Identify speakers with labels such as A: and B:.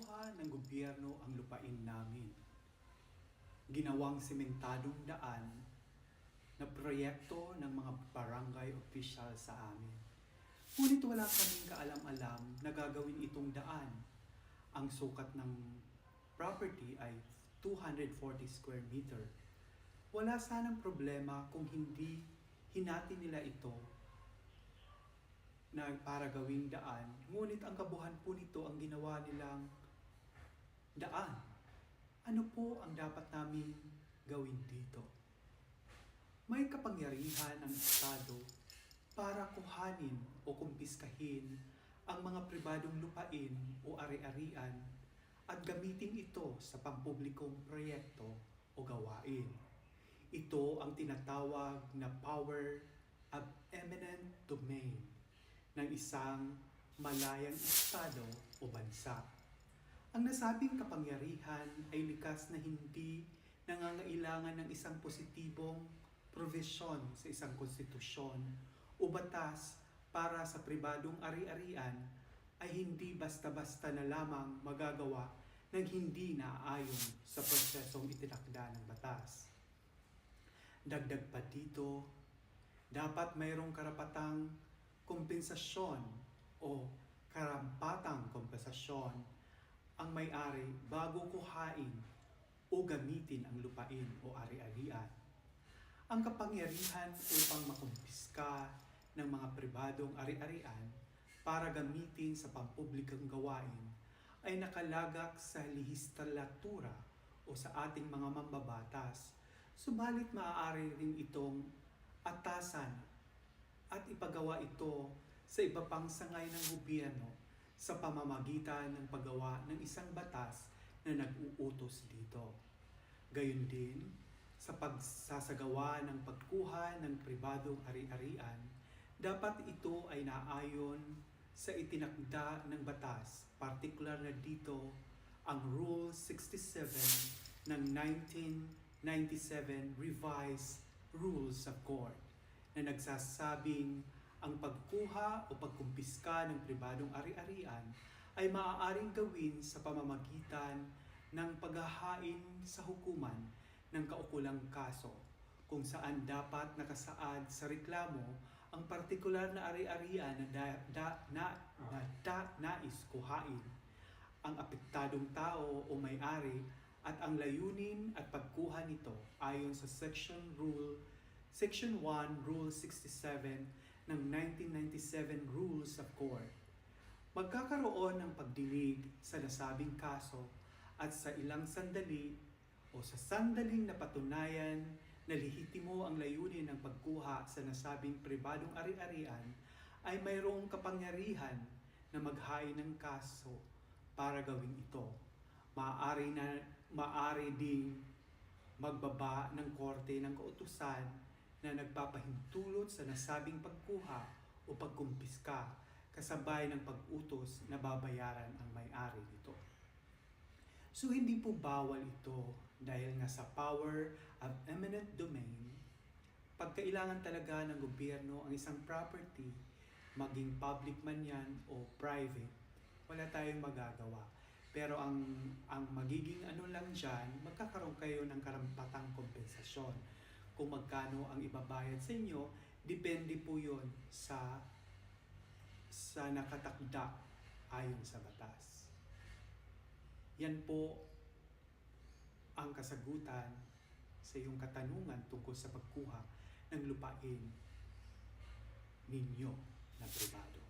A: Kinuha ng gobyerno ang lupain namin. Ginawang sementadong daan na proyekto ng mga barangay official sa amin. Ngunit wala kaming kaalam-alam na gagawin itong daan. Ang sukat ng property ay 240 square meter. Wala sanang problema kung hindi hinati nila ito na para gawing daan. Ngunit ang kabuhan po nito ang ginawa nilang daan. Ano po ang dapat namin gawin dito? May kapangyarihan ng Estado para kuhanin o kumpiskahin ang mga pribadong lupain o ari-arian at gamitin ito sa pampublikong proyekto o gawain. Ito ang tinatawag na power of eminent domain ng isang malayang estado o bansa. Ang nasabing kapangyarihan ay likas na hindi nangangailangan ng isang positibong provision sa isang konstitusyon o batas para sa pribadong ari-arian ay hindi basta-basta na lamang magagawa ng hindi naaayon sa prosesong itinakda ng batas. Dagdag pa dito, dapat mayroong karapatang kompensasyon o karampatang kompensasyon ang may-ari bago kuhain o gamitin ang lupain o ari-arian. Ang kapangyarihan upang makumpiska ng mga pribadong ari-arian para gamitin sa pampublikang gawain ay nakalagak sa lehislatura o sa ating mga mambabatas. Subalit maaari rin itong atasan at ipagawa ito sa iba pang sangay ng gobyerno sa pamamagitan ng paggawa ng isang batas na nag-uutos dito. Gayon din, sa pagsasagawa ng pagkuha ng pribadong ari-arian, dapat ito ay naayon sa itinakda ng batas, partikular na dito ang Rule 67 ng 1997 Revised Rules of Court na nagsasabing ang pagkuha o pagkumpiska ng pribadong ari-arian ay maaaring gawin sa pamamagitan ng paghahain sa hukuman ng kaukulang kaso kung saan dapat nakasaad sa reklamo ang partikular na ari-arian na, da, da, na, na da, nais kuhain ang apektadong tao o may-ari at ang layunin at pagkuha nito ayon sa Section Rule Section 1 Rule 67 ng 1997 Rules of Court. Magkakaroon ng pagdinig sa nasabing kaso at sa ilang sandali o sa sandaling napatunayan na lehitimo ang layunin ng pagkuha sa nasabing pribadong ari-arian ay mayroong kapangyarihan na maghain ng kaso para gawin ito. Maaari na maaari ding magbaba ng korte ng kautusan na nagpapahintulot sa nasabing pagkuha o pagkumpiska kasabay ng pag-utos na babayaran ang may-ari nito. So hindi po bawal ito dahil nga sa power of eminent domain, pagkailangan talaga ng gobyerno ang isang property, maging public man yan o private, wala tayong magagawa. Pero ang ang magiging ano lang diyan, magkakaroon kayo ng karampatang kompensasyon. Kung magkano ang ibabayad sa inyo, depende po 'yon sa sa nakatakda ayon sa batas. Yan po ang kasagutan sa iyong katanungan tungkol sa pagkuha ng lupain ninyo na pribado.